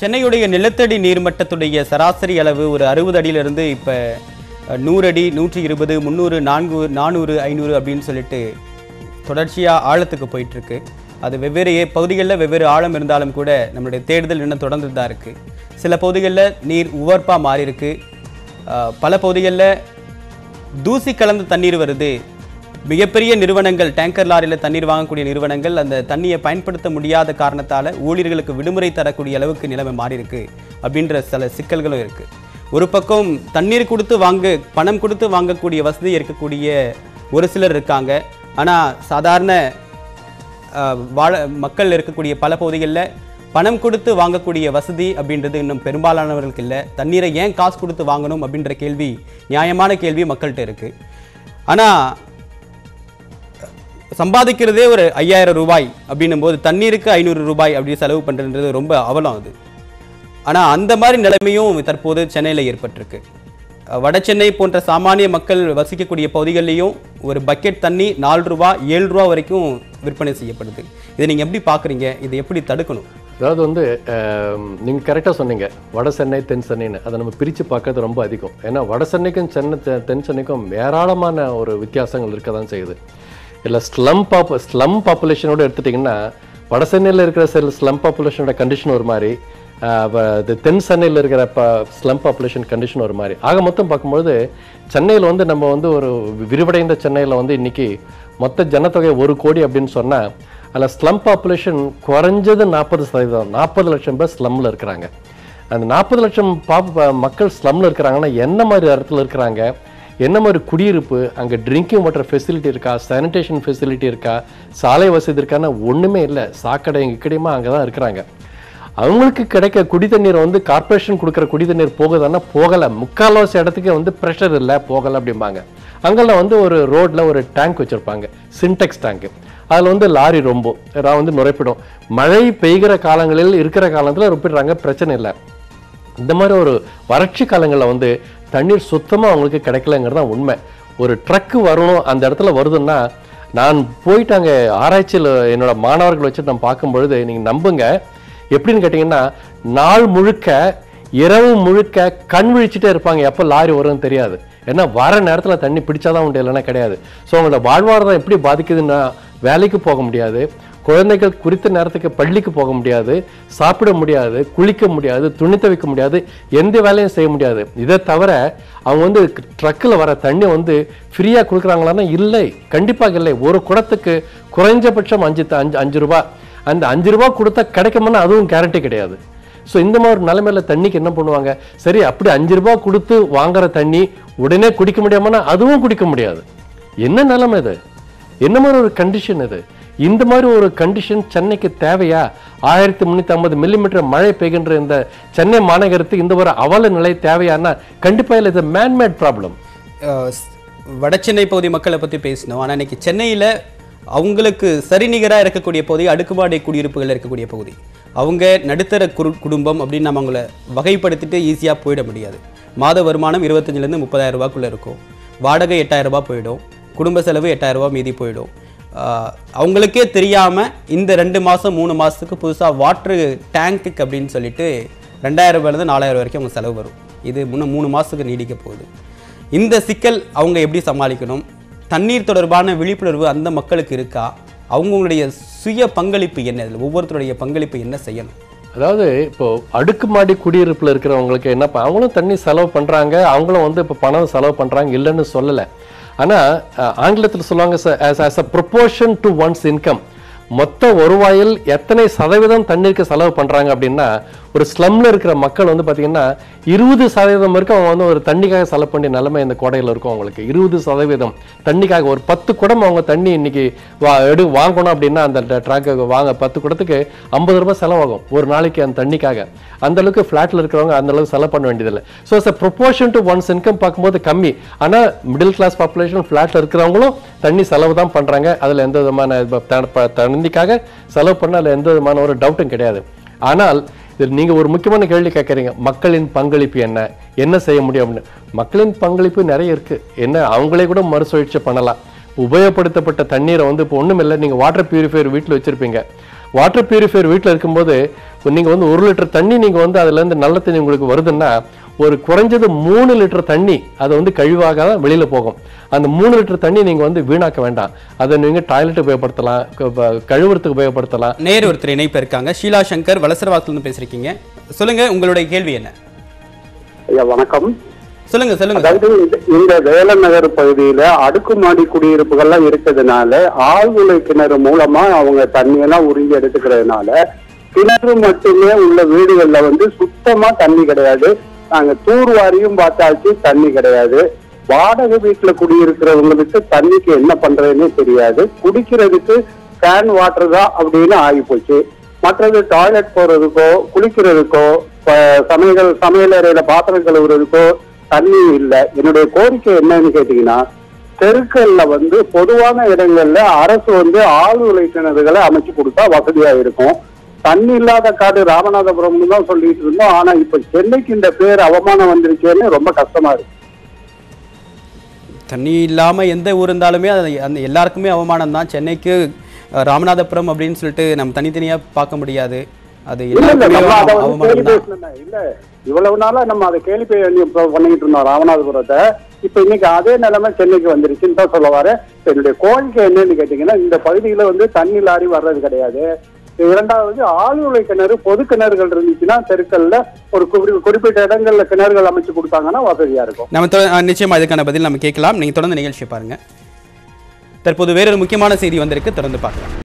சென்னையுடைய நிலத்தடி நீர்மட்டத்துடைய சராசரி அளவு ஒரு அறுபது அடியிலிருந்து இப்போ நூறு அடி நூற்றி இருபது முந்நூறு நான்கு நானூறு ஐநூறு அப்படின்னு சொல்லிட்டு தொடர்ச்சியாக ஆழத்துக்கு போயிட்டுருக்கு. அது வெவ்வேறு பகுதிகளில் வெவ்வேறு ஆழம் இருந்தாலும் கூட நம்மளுடைய தேடுதல் இன்னும் தொடர்ந்து தான் இருக்குது சில பகுதிகளில் நீர் உவர்ப்பாக மாறியிருக்கு. பல பகுதிகளில் தூசி கலந்த தண்ணீர் வருது. மிகப்பெரிய நிறுவனங்கள் டேங்கர் லாரியில் தண்ணீர் வாங்கக்கூடிய நிறுவனங்கள் அந்த தண்ணியை பயன்படுத்த முடியாத காரணத்தால் ஊழியர்களுக்கு விடுமுறை தரக்கூடிய அளவுக்கு நிலைமை மாறி இருக்கு அப்படின்ற சில சிக்கல்களும் இருக்குது ஒரு பக்கம் தண்ணீர் கொடுத்து வாங்க பணம் கொடுத்து வாங்கக்கூடிய வசதி இருக்கக்கூடிய ஒரு சிலர் இருக்காங்க. ஆனால் சாதாரண வாழ மக்கள் இருக்கக்கூடிய பல பகுதிகளில் பணம் கொடுத்து வாங்கக்கூடிய வசதி அப்படின்றது இன்னும் பெரும்பாலானவர்களுக்கு இல்லை. தண்ணீரை ஏன் காசு கொடுத்து வாங்கணும் அப்படின்ற கேள்வி நியாயமான கேள்வி மக்கள்கிட்ட இருக்குது ஆனால் சம்பாதிக்கிறதே ஒரு ஐயாயிரம் ரூபாய் அப்படின்னும் போது தண்ணீருக்கு ஐநூறு ரூபாய் அப்படி செலவு பண்ணுறதுன்றது ரொம்ப அவலம் அது. ஆனால் அந்த மாதிரி நிலைமையும் தற்போது சென்னையில் ஏற்பட்டிருக்கு. வட சென்னை போன்ற சாமானிய மக்கள் வசிக்கக்கூடிய பகுதிகளிலையும் ஒரு பக்கெட் தண்ணி நாலு ரூபா ஏழு ரூபா வரைக்கும் விற்பனை செய்யப்படுது. இதை நீங்கள் எப்படி பார்க்குறீங்க இதை எப்படி தடுக்கணும்? அதாவது வந்து நீங்கள் கரெக்டாக சொன்னீங்க. வட சென்னை தென் சென்னைன்னு. அதை நம்ம பிரித்து பார்க்கறது ரொம்ப அதிகம். ஏன்னா வட சென்னைக்கும் சென்னை தென் சென்னைக்கும் ஏராளமான ஒரு வித்தியாசங்கள் இருக்க தான் செய்யுது. இல்லை ஸ்லம் பாப்பு ஸ்லம் பாப்புலேஷனோட எடுத்துட்டிங்கன்னா வட சென்னையில் இருக்கிற சில ஸ்லம் பாப்புலேஷனோட கண்டிஷன் ஒரு மாதிரி இது தென் சென்னையில் இருக்கிற ப ஸ்லம் பாப்புலேஷன் கண்டிஷன் ஒரு மாதிரி. ஆக மொத்தம் பார்க்கும்பொழுது சென்னையில் வந்து நம்ம வந்து ஒரு விரிவடைந்த சென்னையில் வந்து இன்னைக்கு மொத்த ஜனத்தொகை ஒரு கோடி அப்படின்னு சொன்னால் அதில் ஸ்லம் பாப்புலேஷன் குறைஞ்சது நாற்பது சதவீதம் நாற்பது லட்சம் பேர் ஸ்லம்மில் இருக்கிறாங்க. அந்த நாற்பது லட்சம் பாப் மக்கள் ஸ்லம்மில் இருக்கிறாங்கன்னா என்ன மாதிரி இடத்துல இருக்கிறாங்க? என்ன மாதிரி குடியிருப்பு அங்கே ட்ரிங்கிங் வாட்டர் ஃபெசிலிட்டி இருக்கா சானிடேஷன் ஃபெசிலிட்டி இருக்கா சாலை வசதி இருக்கான்னா ஒன்றுமே இல்லை. சாக்கடை இக்கடையுமா அங்கே தான் இருக்கிறாங்க. அவங்களுக்கு கிடைக்க குடி தண்ணீர் வந்து கார்ப்பரேஷன் கொடுக்குற குடி தண்ணீர் போகுதான்னா போகலை. முக்கால்வாசி இடத்துக்கு வந்து ப்ரெஷர் இல்லை போகலை அப்படிம்பாங்க. அங்கெல்லாம் வந்து ஒரு ரோட்டில் ஒரு டேங்க் வச்சுருப்பாங்க. சின்டெக்ஸ் டேங்க்கு அதில் வந்து லாரி ரொம்ப வந்து நுரைப்பிடும் மழை பெய்கிற காலங்களில் இருக்கிற காலத்தில் ரொப்பிடுறாங்க பிரச்சனை இல்லை. இந்த மாதிரி ஒரு வறட்சி காலங்களில் வந்து தண்ணீர் சுத்தமாக அவங்களுக்கு கிடைக்கலங்கிறது தான் உண்மை. ஒரு ட்ரக்கு வரணும் அந்த இடத்துல வருதுன்னா நான் போயிட்டு அங்கே ஆராய்ச்சியில் என்னோட மாணவர்கள் வச்சு நான் பார்க்கும்பொழுது நீங்கள் நம்புங்க. எப்படின்னு கேட்டிங்கன்னா நாள் முழுக்க இரவு முழுக்க கண் விழிச்சிட்டே இருப்பாங்க. எப்போ லாரி வரும்னு தெரியாது. ஏன்னா வர நேரத்தில் தண்ணி பிடிச்சாதான் உண்டு இல்லைன்னா கிடையாது. ஸோ அவங்களோட வாழ்வாதாரம் எப்படி பாதிக்குதுன்னா வேலைக்கு போக முடியாது. குழந்தைகள் குறித்த நேரத்துக்கு பள்ளிக்கு போக முடியாது சாப்பிட முடியாது குளிக்க முடியாது துணி துவைக்க முடியாது எந்த வேலையும் செய்ய முடியாது. இதை தவிர அவங்க வந்து ட்ரக்கில் வர தண்ணி வந்து ஃப்ரீயாக கொடுக்குறாங்களான்னா இல்லை கண்டிப்பாக இல்லை. ஒரு குடத்துக்கு குறைஞ்சபட்சம் அஞ்சு அஞ்சு அஞ்சு ரூபா. அந்த அஞ்சு ரூபா கொடுத்தா கிடைக்குமானா அதுவும் கேரண்டி கிடையாது. ஸோ இந்த மாதிரி நிலைமையில தண்ணிக்கு என்ன பண்ணுவாங்க? சரி அப்படி அஞ்சு ரூபா கொடுத்து வாங்குற தண்ணி உடனே குடிக்க முடியாமன்னா அதுவும் குடிக்க முடியாது. என்ன நிலைமை இது? என்ன மாதிரி ஒரு கண்டிஷன் இது? இந்த மாதிரி ஒரு கண்டிஷன் சென்னைக்கு தேவையா? ஆயிரத்தி முந்நூற்றி ஐம்பது மில்லிமீட்டர் மழை பெய்கின்ற இந்த சென்னை மாநகரத்துக்கு இந்த ஒரு அவல நிலை தேவையானா? கண்டிப்பாக இல்லை இது மேன்மேட் ப்ராப்ளம் வட சென்னை பகுதி மக்களை பற்றி பேசினோம். ஆனால் இன்னைக்கு சென்னையில் அவங்களுக்கு சரிநிகராக இருக்கக்கூடிய பகுதி அடுக்குமாடி குடியிருப்புகள் இருக்கக்கூடிய பகுதி. அவங்க நடுத்தர குரு குடும்பம் அப்படின்னு நம்ம அவங்கள வகைப்படுத்திட்டு ஈஸியாக போயிட முடியாது. மாத வருமானம் இருபத்தஞ்சிலேருந்து முப்பதாயிரம் ரூபாக்குள்ளே இருக்கும். வாடகை எட்டாயிரம் ரூபாய் போயிடும். குடும்ப செலவு எட்டாயிரம் ரூபா மீதி போயிடும். அவங்களுக்கே தெரியாமல் இந்த ரெண்டு மாதம் மூணு மாதத்துக்கு புதுசாக வாட்ரு டேங்க்குக்கு அப்படின்னு சொல்லிட்டு ரெண்டாயிரம் ரூபாயிலேருந்து நாலாயிரம் வரைக்கும் அவங்க செலவு வரும். இது முன்னே மூணு மாதத்துக்கு நீடிக்க போகுது. இந்த சிக்கல் அவங்க எப்படி சமாளிக்கணும்? தண்ணீர் தொடர்பான விழிப்புணர்வு அந்த மக்களுக்கு இருக்கா? அவங்களுடைய சுய பங்களிப்பு என்ன? இதில் ஒவ்வொருத்தருடைய பங்களிப்பு என்ன செய்யணும்? அதாவது இப்போ அடுக்குமாடி குடியிருப்பில் இருக்கிறவங்களுக்கு என்ன அவங்களும் தண்ணி செலவு பண்ணுறாங்க அவங்களும் வந்து இப்போ பணம் செலவு பண்ணுறாங்க இல்லைன்னு சொல்லலை. ஆனால் ஆங்கிலத்தில் சொல்லுவாங்க as as a proportion to one's income மொத்த வருவாயில் எத்தனை சதவீதம் தண்ணீருக்கு செலவு பண்ணுறாங்க அப்படின்னா ஒரு ஸ்லம்ல இருக்கிற மக்கள் வந்து பார்த்தீங்கன்னா இருபது சதவீதம் வரைக்கும் அவங்க வந்து ஒரு தண்ணிக்காக செலவு பண்ணிய நிலைமை இந்த கோடையில் இருக்கும் அவங்களுக்கு. இருபது சதவீதம். தண்ணிக்காக ஒரு பத்து குடம் அவங்க தண்ணி இன்னைக்கு வா எடு வாங்கணும் அப்படின்னா அந்த ட்ராக்கு வாங்க பத்து குடத்துக்கு ஐம்பது ரூபாய் செலவாகும் ஒரு நாளைக்கு அந்த தண்ணிக்காக. அந்த அளவுக்கு ஃப்ளாட்டில் இருக்கிறவங்க அந்த அளவுக்கு செலவு பண்ண வேண்டியதில்லை. So as proportion to one's income பார்க்கும்போது கம்மி. ஆனால் மிடில் கிளாஸ் பாப்புலேஷன் ஃப்ளாட்டில் இருக்கிறவங்களும் தண்ணி செலவு தான் பண்ணுறாங்க அதில் எந்த விதமான த- செலவு பண்ண அதில் எந்த விதமான ஒரு டவுட்டும் கிடையாது. ஆனால் இதில் நீங்கள் ஒரு முக்கியமான கேள்வி கேட்குறீங்க. மக்களின் பங்களிப்பு என்ன? என்ன செய்ய முடியும் அப்படின்னு. மக்களின் பங்களிப்பு நிறைய இருக்கு. என்ன? அவங்களே கூட மறுசுழற்சி பண்ணலாம். உபயோகப்படுத்தப்பட்ட தண்ணீரை வந்து இப்போ ஒன்றும் இல்லை. நீங்கள் வாட்டர் பியூரிஃபையர் வீட்டில் வச்சுருப்பீங்க. வாட்டர் பியூரிஃபையர் வீட்டில் இருக்கும்போது நீங்கள் வந்து ஒரு லிட்டர் தண்ணி நீங்கள் வந்து அதுலேருந்து நல்ல தண்ணி உங்களுக்கு வருதுன்னா ஒரு குறைஞ்சது மூணு லிட்டர் தண்ணி அதை வந்து கழிவாக தான் வெளியில போகும். அந்த மூணு லிட்டர் தண்ணி நீங்க வந்து வீணாக்க வேண்டாம். அதை நீங்க டாய்லெட் உபயோகப்படுத்தலாம் கழுவுறதுக்கு உபயோகப்படுத்தலாம். நேர் ஒருத்தர் இணைப்பு இருக்காங்க. ஷீலா சங்கர் வலசரவாக்கிலிருந்து பேசுறீங்க. சொல்லுங்க உங்களுடைய கேள்வி என்ன? ஐயா வணக்கம். சொல்லுங்க சொல்லுங்க. அதாவது இந்த- வேலன் நகர் பகுதியில அடுக்குமாடி குடியிருப்புகள்லாம் இருக்கிறதுனால ஆழ்துளை கிணறு மூலமா அவங்க தண்ணியெல்லாம் உறிஞ்சி எடுத்துக்கிறதுனால கிணறு மட்டுமே உள்ள வீடுகள்ல வந்து சுத்தமா தண்ணி கிடையாது. நாங்க தூர்வாரியும் பார்த்தாச்சு தண்ணி கிடையாது. வாடகை வீட்டுல குடியிருக்கிறவங்களுக்கு தண்ணிக்கு என்ன பண்றதுன்னே தெரியாது. குடிக்கிறதுக்கு கேன் வாட்டர் தான் அப்படின்னு ஆகி போச்சு மற்றது டாய்லெட் போறதுக்கோ குளிக்கிறதுக்கோ சமையல் சமையலறையில பாத்திரம் கழுவுறதுக்கோ தண்ணி இல்லை. என்னுடைய கோரிக்கை என்னன்னு கேட்டீங்கன்னா தெருக்கள்ல வந்து பொதுவான இடங்கள்ல அரசு வந்து ஆள் கிணறுகளை அமைச்சு கொடுத்தா வசதியா இருக்கும். தண்ணி இல்லாத காடு ராமநாதபுரம்னு தான் சொல்லிட்டு இருந்தோம். ஆனா இப்ப சென்னைக்கு இந்த பேர் அவமானம் வந்துருச்சேன்னு ரொம்ப கஷ்டமா இருக்கு. தண்ணி இல்லாம எந்த ஊர் இருந்தாலுமே அது அந்த எல்லாருக்குமே அவமானம் தான். சென்னைக்கு ராமநாதபுரம் அப்படின்னு சொல்லிட்டு நம்ம தனித்தனியா பார்க்க முடியாது. அது இல்ல இவ்வளவு நாளா நம்ம அதை இப்ப பண்ணிட்டு இருந்தோம் ராமநாதபுரத்தை. இப்ப இன்னைக்கு அதே நிலைமை சென்னைக்கு வந்துருச்சுன்னு தான் சொல்ல வரேன். இப்ப என்னுடைய கோரிக்கை என்னன்னு கேட்டீங்கன்னா இந்த பகுதியில வந்து தண்ணி லாரி வர்றது கிடையாது. இரண்டாவது ஆழ்துளை கிணறு பொது கிணறுகள் இருந்துச்சுன்னா தெருக்கள்ல ஒரு குறி- குறிப்பிட்ட இடங்கள்ல கிணறுகள் அமைச்சு கொடுத்தாங்கன்னா வசதியா இருக்கும். நம்ம நிச்சயமா இதுக்கான பதில் நம்ம கேட்கலாம். நீங்க தொடர்ந்து நிகழ்ச்சி பாருங்க. தற்போது வேறொரு முக்கியமான செய்தி வந்திருக்கு. தொடர்ந்து பார்க்கலாம்.